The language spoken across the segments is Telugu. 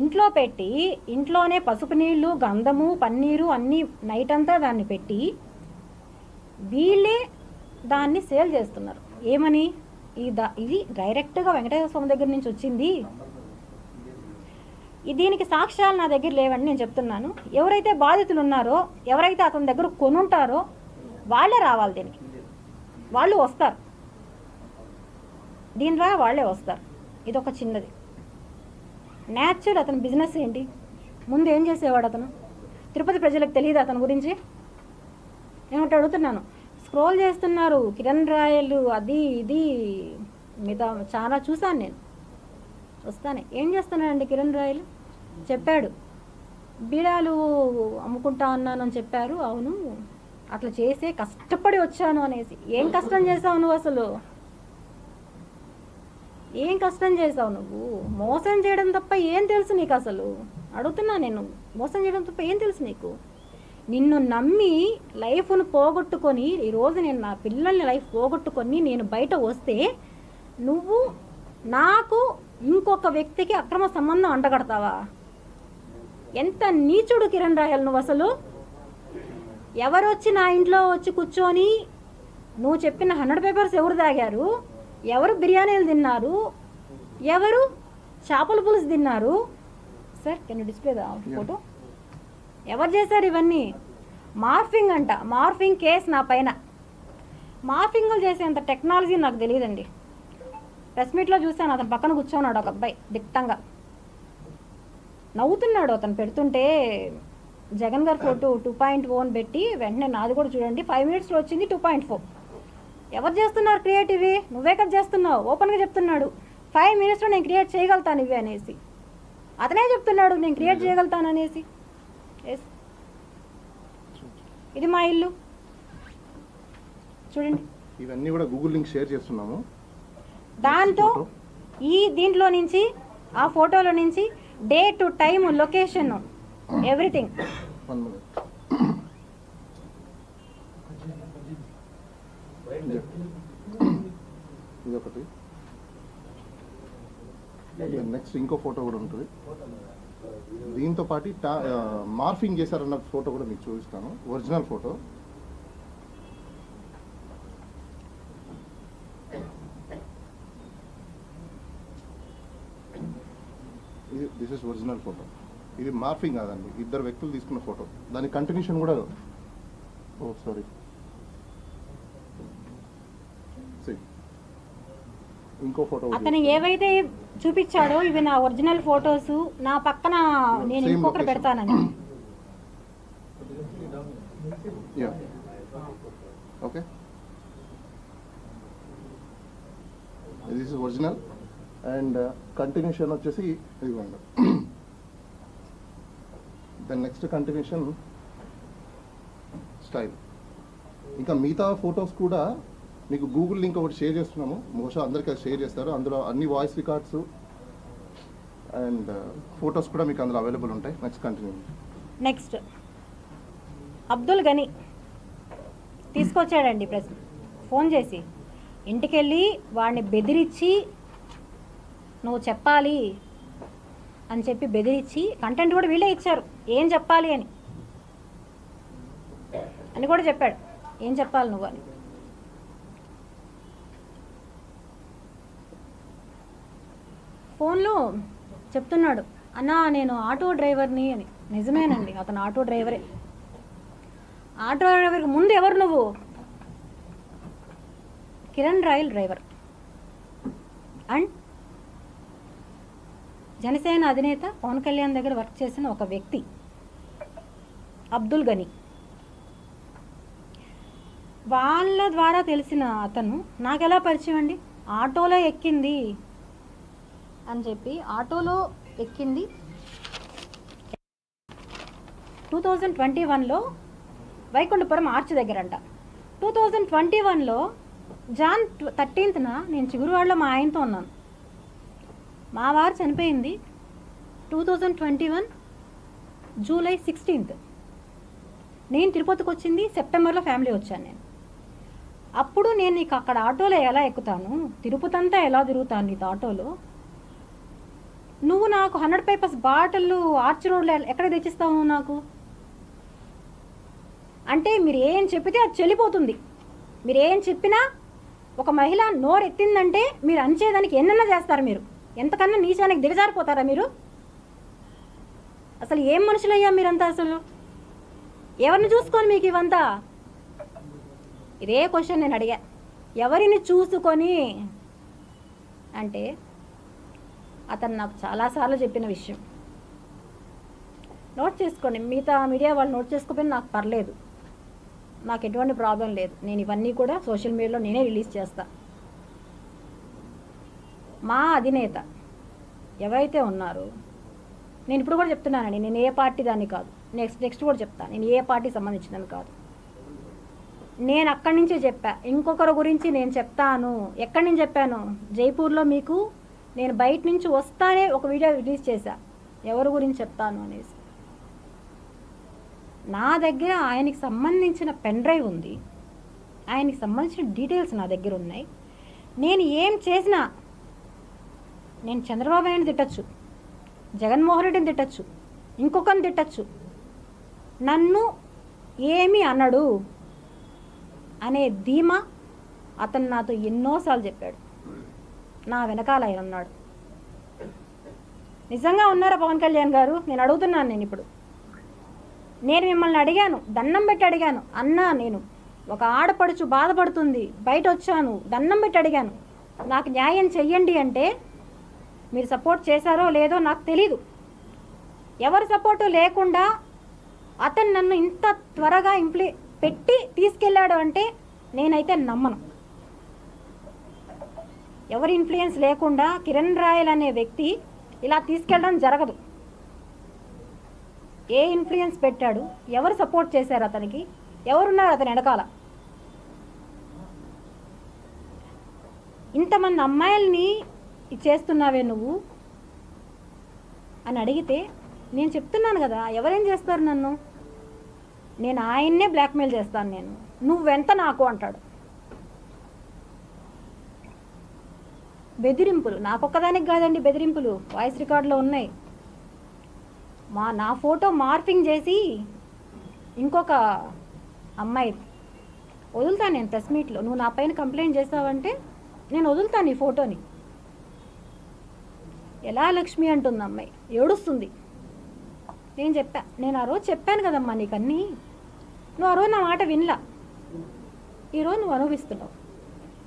ఇంట్లో పెట్టి ఇంట్లోనే పసుపు నీళ్ళు గంధము పన్నీరు అన్నీ నైట్ అంతా దాన్ని పెట్టి వీళ్ళే దాన్ని సేల్ చేస్తున్నారు. ఏమని? ఈ దా ఇది డైరెక్ట్గా వెంకటేశ్వర స్వామి దగ్గర నుంచి వచ్చింది. దీనికి సాక్ష్యాలు నా దగ్గర లేవని నేను చెప్తున్నాను. ఎవరైతే బాధితులు ఉన్నారో ఎవరైతే అతని దగ్గర కొనుంటారో వాళ్ళే రావాలి దీనికి. వాళ్ళు వస్తారు. దీని ద్వారా వాళ్ళే వస్తారు. ఇది ఒక చిన్నది. న్యాచురల్ అతని బిజినెస్ ఏంటి? ముందు ఏం చేసేవాడు అతను? తిరుపతి ప్రజలకు తెలియదు అతని గురించి? ఏమంటే అడుగుతున్నాను. స్క్రోల్ చేస్తున్నారు. కిరణ్ రాయలు అది ఇది. మిగతా చాలా చూశాను నేను. వస్తానే. ఏం చేస్తున్నాడండి కిరణ్ రాయలు? చెప్పాడు. బీడాలు అమ్ముకుంటా అన్నానని చెప్పారు. అవును. అట్లా చేసే కష్టపడి వచ్చాను అనేసి. ఏం కష్టం చేసావు నువ్వు అసలు? ఏం కష్టం చేసావు నువ్వు? మోసం చేయడం తప్ప ఏం తెలుసు నీకు అసలు? అడుగుతున్నా నేను. మోసం చేయడం తప్ప ఏం తెలుసు నీకు? నిన్ను నమ్మి లైఫ్ను పోగొట్టుకొని ఈరోజు నేను నా పిల్లల్ని లైఫ్ పోగొట్టుకొని నేను బయట వస్తే నువ్వు నాకు ఇంకొక వ్యక్తికి అక్రమ సంబంధం అంటగడతావా? ఎంత నీచుడు కిరణ్ రాయల్ నువ్వు అసలు? ఎవరొచ్చి నా ఇంట్లో వచ్చి కూర్చొని నువ్వు చెప్పిన హండ్రెడ్ పేపర్స్ ఎవరు తాగారు ఎవరు బిర్యానీలు తిన్నారు? ఎవరు చేపల పులుసు తిన్నారు? Sir can display the photo ఎవరు చేశారు ఇవన్నీ? మార్ఫింగ్ అంట. మార్ఫింగ్ కేస్ నా పైన. మార్ఫింగ్లు చేసేంత టెక్నాలజీ నాకు తెలియదండి. ప్రెస్ మీట్లో చూశాను అతను పక్కన కూర్చోన్నాడు ఒక అబ్బాయి దిట్టంగా. నవ్వుతున్నాడు అతను పెడుతుంటే జగన్ గారి ఫోటో టూ పాయింట్ ఓన్ పెట్టి వెంటనే నాది కూడా చూడండి. ఫైవ్ మినిట్స్లో వచ్చింది టూ పాయింట్ ఫోర్ ఎవరు చేస్తున్నారు క్రియేటివ్ నువ్వే కదా చేస్తున్నావు. ఓపెన్గా చెప్తున్నాడు. ఫైవ్ మినిట్స్లో నేను క్రియేట్ చేయగలుగుతాను ఇవి అనేసి. అతనే చెప్తున్నాడు నేను క్రియేట్ చేయగలుగుతాను అనేసి. ఎస్ ఇది మా ఇల్లు. చూడండి. ఇవన్నీ కూడా గూగుల్ లింక్ షేర్ చేస్తున్నాము. దాంతో. ఈ దీంట్లో నుంచి ఆ ఫోటోలో నుంచి day to time location everything one minute ఇది ఒకటి. నెక్స్ట్ ఇంకో ఫోటో కూడా ఉంటుంది. దీంతో పాటు టా- మార్ఫింగ్ చేశారన్న ఫోటో కూడా మీకు చూపిస్తాను. ఒరిజినల్ ఫోటో ఇది దిస్ ఇస్ ఒరిజినల్ ఫోటో ఇది మార్ఫింగ్ కాదండి. ఇద్దరు వ్యక్తులు తీసుకున్న ఫోటో దాని కంటిన్యూషన్ కూడా oh, ఓ సారీ ఇంకో ఫోటో అతను ఏవైతే చూపించాడో ఇవి నా ఒరిజినల్ ఫొటోస్ నా పక్కన నేను ఇంకొకటి. పెడతానని. Okay this is original and continuation వచ్చేసి ఇదిగోండి. దాని నెక్స్ట్ కంటిన్యూషన్ స్టైల్ ఇంకా మిగతా ఫొటోస్ కూడా మీకు గూగుల్ లింక్ ఒకటి షేర్ చేస్తున్నాము. బహుశా అందరికీ అది షేర్ చేస్తారు. అందులో అన్ని వాయిస్ రికార్డ్స్ అండ్ ఫొటోస్ కూడా మీకు అందులో అవైలబుల్ ఉంటాయి. నెక్స్ట్ కంటిన్యూ నెక్స్ట్ అబ్దుల్ గని తీసుకొచ్చాడండి ప్రెస్. ఫోన్ చేసి ఇంటికెళ్ళి వాడిని బెదిరించి నువ్వు చెప్పాలి అని చెప్పి బెదిరించి కంటెంట్ కూడా వీళ్ళే ఇచ్చారు. ఏం చెప్పాలి అని. అని కూడా చెప్పాడు. ఏం చెప్పాలి నువ్వు అని. ఫోన్లో చెప్తున్నాడు అన్నా నేను ఆటో డ్రైవర్ని అని. నిజమేనండి అతను ఆటో డ్రైవరే. ఆటో డ్రైవర్కి ముందు ఎవరు నువ్వు? కిరణ్ రాయల్ డ్రైవర్. అండ్ జనసేన అధినేత పవన్ కళ్యాణ్ దగ్గర వర్క్ చేసిన ఒక వ్యక్తి అబ్దుల్ గని. వాళ్ళ ద్వారా తెలిసిన అతను నాకు ఎలా పరిచయం అండి? ఆటోలో ఎక్కింది అని చెప్పి ఆటోలో ఎక్కింది. టూ థౌజండ్ ట్వంటీ వన్లో వైకుంఠపురం ఆర్చ్ దగ్గరంట. టూ థౌజండ్ ట్వంటీ వన్లో జాన్ థర్టీన్త్న నేను చిగురువాడలో మా ఆయనతో ఉన్నాను. మా వారు చనిపోయింది two thousand twenty one July sixteenth. నేను తిరుపతికి వచ్చింది సెప్టెంబర్లో ఫ్యామిలీ వచ్చాను నేను. అప్పుడు నేను నీకు అక్కడ ఆటోలో ఎలా ఎక్కుతాను? తిరుపతి అంతా ఎలా తిరుగుతాను నీతో ఆటోలో? నువ్వు నాకు హండ్రెడ్ పేపర్స్ బాటిల్ ఆర్చ్ రోడ్లో ఎక్కడ తెచ్చిస్తావు నాకు? అంటే మీరు ఏం చెప్పితే అది చెల్లిపోతుంది. మీరు ఏం చెప్పినా ఒక మహిళ నోరు ఎత్తిందంటే మీరు అంచేదానికి ఎన్నన్నా చేస్తారు మీరు. ఎంతకన్నా నీచానికి దిగజారిపోతారా మీరు? అసలు ఏం మనుషులయ్యా మీరంతా అసలు? ఎవరిని చూసుకొని మీకు ఇవంతా? ఇదే క్వశ్చన్ నేను అడిగా. ఎవరిని చూసుకొని అంటే అతను నాకు చాలాసార్లు చెప్పిన విషయం. నోట్ చేసుకోండి మిగతా మీడియా వాళ్ళు నోట్ చేసుకోకపోయినా నాకు పర్లేదు. నాకు ఎటువంటి ప్రాబ్లం లేదు. నేను ఇవన్నీ కూడా సోషల్ మీడియాలో నేనే రిలీజ్ చేస్తా. మా అధినేత ఎవరైతే ఉన్నారో నేను ఇప్పుడు కూడా చెప్తున్నానండి నేను ఏ పార్టీ దాన్ని కాదు. నెక్స్ట్ నెక్స్ట్ కూడా చెప్తాను నేను ఏ పార్టీ సంబంధించిందని కాదు. నేను అక్కడి నుంచే చెప్పా ఇంకొకరి గురించి నేను చెప్తాను. ఎక్కడి నుంచి చెప్పాను? జైపూర్లో మీకు నేను బయట నుంచి వస్తానే ఒక వీడియో రిలీజ్ చేశా. ఎవరి గురించి చెప్తాను అనేసి. నా దగ్గర ఆయనకి సంబంధించిన పెన్ డ్రైవ్ ఉంది. ఆయనకి సంబంధించిన డీటెయిల్స్ నా దగ్గర ఉన్నాయి. నేను ఏం చేసినా నేను చంద్రబాబు నాయుడు తిట్టచ్చు. జగన్మోహన్ రెడ్డిని తిట్టచ్చు. ఇంకొకరిని తిట్టచ్చు. నన్ను ఏమి అనడు అనే ధీమా అతను నాతో ఎన్నోసార్లు చెప్పాడు. నా వెనకాల ఆయన ఉన్నాడు. నిజంగా ఉన్నారా పవన్ కళ్యాణ్ గారు? నేను అడుగుతున్నాను నేను ఇప్పుడు. నేను మిమ్మల్ని అడిగాను దండం పెట్టి అడిగాను. అన్నా నేను ఒక ఆడపడుచు బాధపడుతుంది బయట వచ్చాను దండం పెట్టి అడిగాను. నాకు న్యాయం చెయ్యండి అంటే మీరు సపోర్ట్ చేశారో లేదో నాకు తెలీదు. ఎవరి సపోర్టు లేకుండా అతను నన్ను ఇంత త్వరగా ఇంప్లి పెట్టి తీసుకెళ్ళాడు అంటే నేనైతే నమ్మను. ఎవరి ఇన్ఫ్లుయెన్స్ లేకుండా కిరణ్ రాయల్ అనే వ్యక్తి ఇలా తీసుకెళ్ళడం జరగదు. ఏ ఇన్ఫ్లుయెన్స్ పెట్టాడు ఎవరు సపోర్ట్ చేశారు అతనికి ఎవరున్నారు అతని వెనకాల? ఇంతమంది అమ్మాయిల్ని చేస్తున్నావే నువ్వు? అని అడిగితే నేను చెప్తున్నాను కదా ఎవరేం చేస్తారు నన్ను? నేను ఆయన్నే బ్లాక్మెయిల్ చేస్తాను నేను. నువ్వెంత నాకు అంటాడు? బెదిరింపులు. నాకొక్కదానికి కాదండి బెదిరింపులు. వాయిస్ రికార్డులో ఉన్నాయి. మా నా ఫోటో మార్పింగ్ చేసి ఇంకొక అమ్మాయి వదులుతాను నేను ప్రెస్ మీట్లో. నువ్వు నా పైన కంప్లైంట్ చేస్తావంటే నేను వదులుతాను ఈ ఫోటోని. ఎలా లక్ష్మి అంటుంది అమ్మాయి? ఏడుస్తుంది. నేను చెప్పా నేను ఆ రోజు చెప్పాను కదమ్మా నీకు అన్నీ నువ్వు ఆ రోజు నా మాట వినలా. ఈరోజు నువ్వు అనుభవిస్తున్నావు.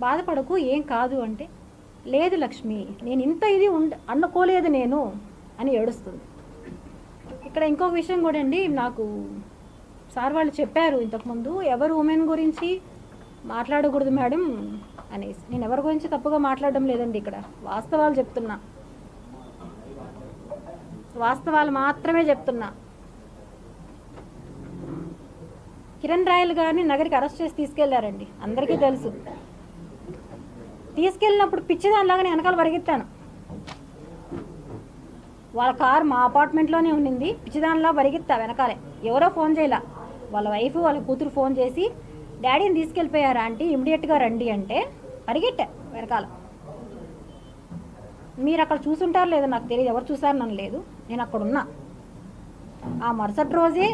బాధపడకు ఏం కాదు అంటే లేదు లక్ష్మి నేను ఇంత ఇది ఉండ అనుకోలేదు నేను అని ఏడుస్తుంది. ఇక్కడ ఇంకొక విషయం కూడా అండి నాకు సార్ వాళ్ళు చెప్పారు ఇంతకుముందు ఎవరు ఉమెన్ గురించి మాట్లాడకూడదు మేడం అనేసి. నేను ఎవరి గురించి తప్పుగా మాట్లాడడం లేదండి ఇక్కడ వాస్తవాలు చెప్తున్నా. వాస్తవాలు మాత్రమే చెప్తున్నా. కిరణ్ రాయల్ గారిని నగరికి అరెస్ట్ చేసి తీసుకెళ్ళారండి అందరికీ తెలుసు. తీసుకెళ్ళినప్పుడు పిచ్చిదానిలాగానే వెనకాల పరిగెత్తాను. వాళ్ళ కార్ మా అపార్ట్మెంట్లోనే ఉండింది. పిచ్చిదానిలా పరిగెత్తా వెనకాలే. ఎవరో ఫోన్ చేయలా. వాళ్ళ వైఫ్ వాళ్ళ కూతురు ఫోన్ చేసి డాడీని తీసుకెళ్ళిపోయారా ఆంటీ? ఇమీడియట్గా రండి అంటే పరిగెట్టా వెనకాల. మీరు అక్కడ చూసుంటారు లేదో నాకు తెలియదు. ఎవరు చూసారు నన్ను లేదు. నేను అక్కడ ఉన్నా. ఆ మరుసటి రోజే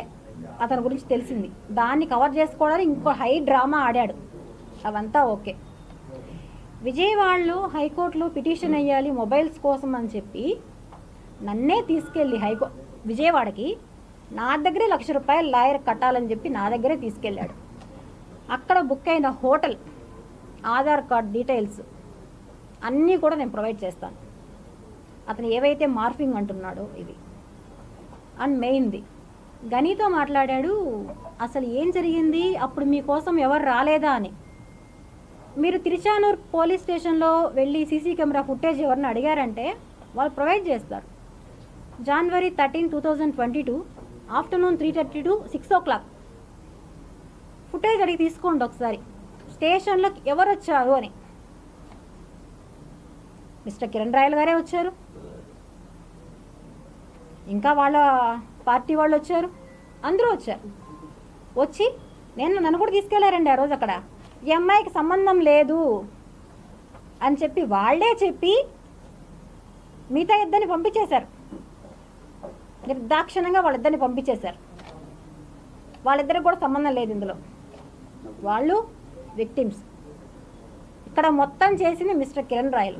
అతని గురించి తెలిసింది. దాన్ని కవర్ చేసుకోవడానికి ఇంకో హై డ్రామా ఆడాడు. అవంతా ఓకే. విజయవాడలో హైకోర్టులో పిటిషన్ వేయాలి మొబైల్స్ కోసం అని చెప్పి నన్నే తీసుకెళ్ళి హైకో విజయవాడకి నా దగ్గరే లక్ష రూపాయలు లాయర్ కట్టాలని చెప్పి నా దగ్గరే తీసుకెళ్ళాడు. అక్కడ బుక్ అయిన హోటల్ ఆధార్ కార్డ్ డీటెయిల్స్ అన్నీ కూడా నేను ప్రొవైడ్ చేస్తాను. అతను ఏవైతే మార్ఫింగ్ అంటున్నాడో ఇది అండ్ మెయిన్ది. గనితో మాట్లాడాడు అసలు ఏం జరిగింది? అప్పుడు మీకోసం ఎవరు రాలేదా? అని. మీరు తిరుచానూర్ పోలీస్ స్టేషన్లో వెళ్ళి సీసీ కెమెరా ఫుటేజ్ ఎవరిని అడిగారంటే వాళ్ళు ప్రొవైడ్ చేస్తారు. January thirteen two thousand twenty two afternoon three thirty to six o'clock footage అడిగి తీసుకోండి ఒకసారి. స్టేషన్లో ఎవరు వచ్చారు అని. మిస్టర్ కిరణ్ రాయల్ గారే వచ్చారు. ఇంకా వాళ్ళ పార్టీ వాళ్ళు వచ్చారు. అందరూ వచ్చారు. వచ్చి నేను నన్ను కూడా తీసుకెళ్ళారండి ఆ రోజు అక్కడ. ఈ అమ్మాయికి సంబంధం లేదు అని చెప్పి వాళ్ళే చెప్పి మిగతా ఇద్దరిని పంపించేశారు. నిర్దాక్షిణంగా వాళ్ళిద్దరిని పంపించేశారు. వాళ్ళిద్దరికి కూడా సంబంధం లేదు ఇందులో. వాళ్ళు విక్టిమ్స్ ఇక్కడ మొత్తం చేసింది మిస్టర్ కిరణ్ రాయల్.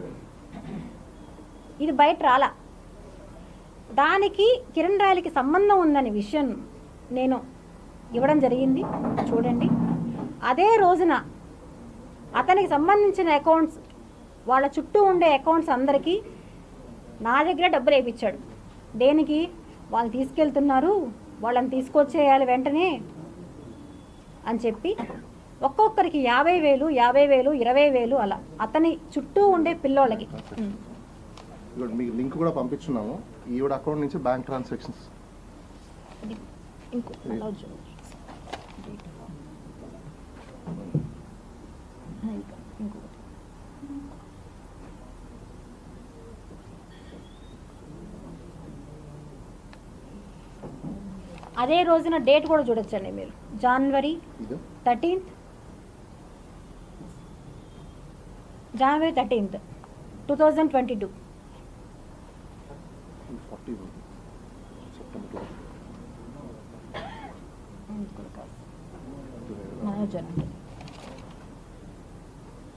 ఇది బయట రాలా. దానికి కిరణ్ రాయలకి సంబంధం ఉందనే విషయం నేను ఇవ్వడం జరిగింది. చూడండి. అదే రోజున అతనికి సంబంధించిన అకౌంట్స్ వాళ్ళ చుట్టూ ఉండే అకౌంట్స్ అందరికీ నా దగ్గర డబ్బులు వేయించాడు దేనికి? వాళ్ళు తీసుకెళ్తున్నారు వాళ్ళని తీసుకొచ్చేయాలి వెంటనే అని చెప్పి ఒక్కొక్కరికి యాభై వేలు యాభై వేలు ఇరవై వేలు అలా. అతని చుట్టూ ఉండే పిల్లోళ్ళకి. మీకు లింక్ కూడా పంపించున్నాము ఈవిడ అకౌంట్ నుంచి బ్యాంక్ ట్రాన్సాక్షన్స్. ఇంకా ఇంకొకటి అదే రోజున డేట్ కూడా చూడొచ్చండి మీరు. January thirteenth January thirteenth two thousand twenty two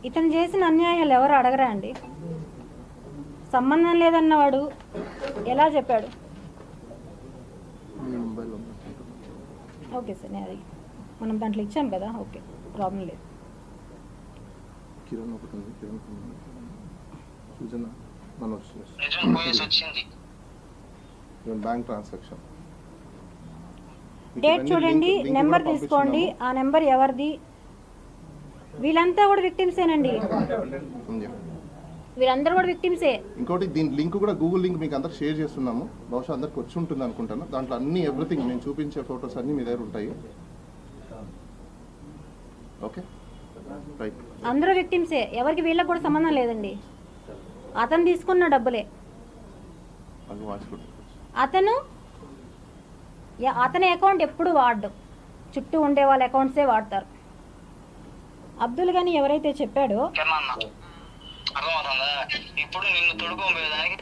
ఇతను చేసిన అన్యాయాలు ఎవరు అడగరా అండి? సంబంధం లేదన్నవాడు ఎలా చెప్పాడు మీ మొబైల్లో ఉంది. ఓకే సార్ నేను అది మనం దాంట్లో ఇచ్చాం కదా ఓకే ప్రాబ్లం లేదు. కిరణ్ ఒకటి ఉంది కిరణ్. సృజన మనోజ్ వచ్చింది. Bank transaction. డేట్ చూడండి నెంబర్ తీసుకోండి ఆ నెంబర్ ఎవరిది? వీళ్ళంతా కూడా విక్టిమ్సేనండి వీళ్ళందరూ కూడా విక్టిమ్సే. ఇంకోటి దీని లింక్ కూడా గూగుల్ లింక్ మీకు అందరికి షేర్ చేస్తున్నాము. బహుశా అందరికి వచ్చి ఉంటుంది అనుకుంటాను. దాంట్లో అన్ని ఎవ్రీథింగ్ నేను చూపించే ఫొటోస్ అన్ని మీ దగ్గర ఉంటాయి. ఓకే? రైట్. అందరూ విక్టిమ్సే. ఎవరికి వీళ్ళకి కూడా సంబంధం లేదండి. అతను తీసుకున్న డబ్బులే. అతను యా- అతని అకౌంట్ ఎప్పుడు వాడడు. చుట్టూ ఉండే వాళ్ళ అకౌంట్సే వాడతారు. అబ్దుల్ గని ఎవరైతే చెప్పాడో అర్థమవుతుందా? ఇప్పుడు నిన్ను తొడుకోబోయేదానికి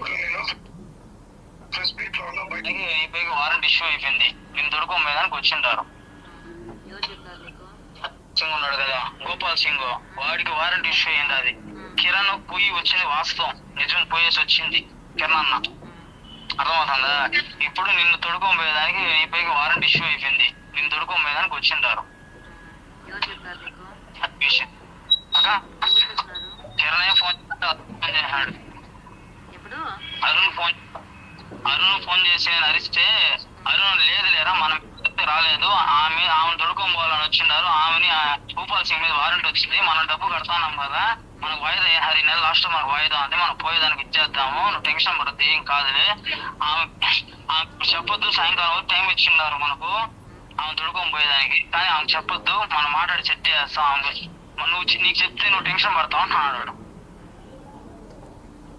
దానికి నీ పైకి వారెంట్ ఇష్యూ అయిపోయింది. నిన్ను తొడుకోబోయేదానికి వచ్చింటారు. సింగ్ ఉన్నాడు కదా గోపాల్ సింగ్. వాడికి వారెంట్ ఇష్యూ అయింది అది. కిరణ్ పోయి వచ్చింది వాస్తవం. నిజం పోయేసి వచ్చింది కిరణ్ అన్న. అర్థమవుతుందా? ఇప్పుడు నిన్ను తొడుకోబోయేదానికి నీ పైకి వారెంట్ ఇష్యూ అయిపోయింది. నిన్ను తొడుకోబోయేదానికి వచ్చింటారు. అక్క కిరణ్ ఫోన్ ఇప్పుడు అరుణ్ ఫోన్ అరుణ్ ఫోన్ చేసి నేను అరిస్తే అరుణ్ లేదు లేరా మనం చెప్తే రాలేదు. ఆమె ఆమెను దొడుకోబోవాలని వచ్చిండారు. ఆమెని ఆ భూపాల్ సింగ్ మీద వారెంట్ వచ్చింది. మనం డబ్బు కడతాన్నాం కదా. మనకు వాయిదా హరి నెల లాస్ట్ మనకు వాయిదా ఉంది. మనం పోయేదానికి ఇచ్చేద్దాము. నువ్వు టెన్షన్ పడద్దు ఏం కాదులే. ఆమె ఆమె చెప్పొద్దు. సాయంకాలం వరకు టైం ఇచ్చిండారు మనకు. ఆమె దొడుకొని పోయేదానికి. కానీ ఆమె చెప్పొద్దు. మనం మాట్లాడి సెట్ చేస్తాం ఆమె. నువ్వు నీకు చెప్తే నువ్వు టెన్షన్ పడతావు అని అన్నాడు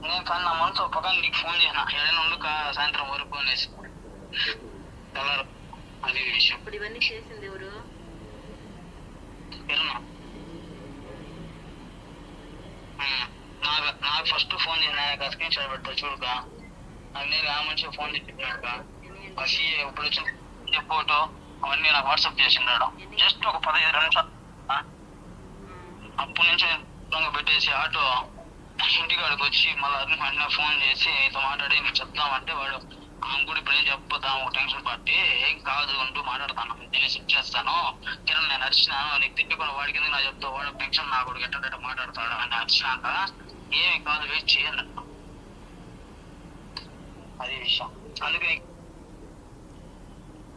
నేను కానీ నా మనసు ఒప్పక నీకు ఫోన్ చేసిన. ఏదైనా ఉండు కా- సాయంత్రం వరకు అనేసి అది విషయం. ఇప్పుడు ఇవన్నీ చేసింది ఎవరు? నాకు నాకు ఫస్ట్ ఫోన్ చేసిన స్క్రీన్ షాట్ పెడతా చూడుక. నాకు నేను ఆ మనిషి ఫోన్ చెప్పినాడుక. ఆ సీఏ ఇప్పుడు వచ్చిన ఫోటో అవన్నీ నాకు వాట్సాప్ చేసినాడు జస్ట్ ఒక పదహైదు నిమిషాలు? అప్పటి నుంచి పెట్టేసి ఆటో ఇంటికాడికి వచ్చి మళ్ళీ అన్న ఫోన్ చేసి నీతో మాట్లాడి నీకు చెప్తామంటే వాడు ఆమె కూడా ఇప్పుడు ఏం చెప్పుతాం ఒక టెన్షన్ పట్టి ఏం కాదు అంటూ మాట్లాడతాను. నేను సెట్ చేస్తాను. కిరణ్ నేను అరిచినాను నీకు తిట్టుకున్న వాడికి ఎందుకు నా చెప్తా వాడు టెన్షన్ నా కూడా ఎట్ట మాట్లాడతాడు అని అరిచినాక ఏమి కాదు వెయిట్ చేయండి అది విషయం. అందుకే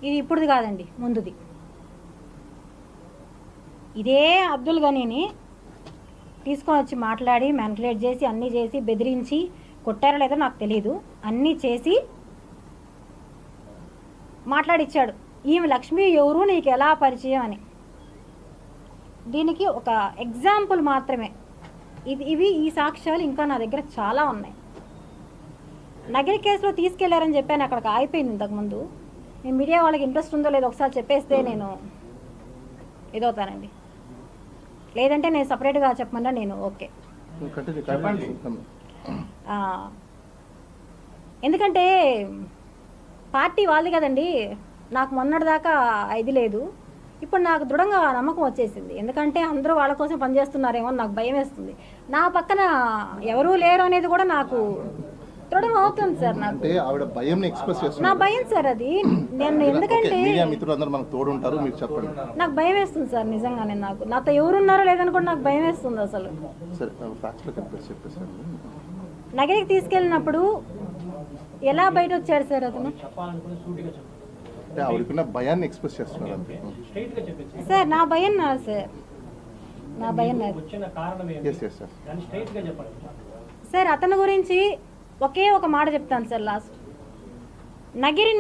ఇది ఇప్పుడుది కాదండి ముందుది. ఇదే అబ్దుల్ గనీని తీసుకొని వచ్చి మాట్లాడి మ్యాన్కులేట్ చేసి అన్నీ చేసి బెదిరించి కొట్టారో లేదో నాకు తెలియదు అన్నీ చేసి మాట్లాడిచ్చాడు. ఈమె లక్ష్మి ఎవరు నీకు ఎలా పరిచయం అని. దీనికి ఒక ఎగ్జాంపుల్ మాత్రమే. ఇది ఇవి ఈ సాక్ష్యాలు ఇంకా నా దగ్గర చాలా ఉన్నాయి. నగిరి కేసులో తీసుకెళ్ళారని చెప్పాను అక్కడికి ఆగిపోయింది ఇంతకుముందు నేను మీడియా వాళ్ళకి ఇంట్రెస్ట్ ఉందో లేదో ఒకసారి చెప్పేస్తే నేను ఇదవుతానండి. లేదంటే నేను సపరేట్గా చెప్పమన్నా నేను ఓకే. ఎందుకంటే పార్టీ వాళ్ళది కదండి నాకు మొన్నటిదాకా ఇది లేదు. ఇప్పుడు నాకు దృఢంగా నమ్మకం వచ్చేసింది. ఎందుకంటే అందరూ వాళ్ళ కోసం పనిచేస్తున్నారేమో నాకు భయం వేస్తుంది. నా పక్కన ఎవరూ లేరు అనేది కూడా నాకు దృఢం అవుతుంది సార్ నాకు. అంటే ఆవిడ భయం ఎక్స్ప్రెస్ నా భయం సార్ అది. నేను ఎందుకంటే మీడియా మిత్రులు అందరూ మనకు తోడు ఉంటారు మీరు చెప్పండి. నాకు భయం వేస్తుంది సార్ నిజంగానే నాకు. నాతో ఎవరున్నారో లేదని కూడా నాకు భయం వేస్తుంది అసలు. సరే నగరికి తీసుకెళ్ళినప్పుడు ఎలా బయట వచ్చాడు సార్ అతను? ఆవిడకున్న భయాన్ని ఎక్స్ప్రెస్ చేస్తున్నారు సార్ నా భయం నా సార్. నా భయం సార్ అతని గురించి ఒకే ఒక మాట చెప్తాను సార్ లాస్ట్. నగిరి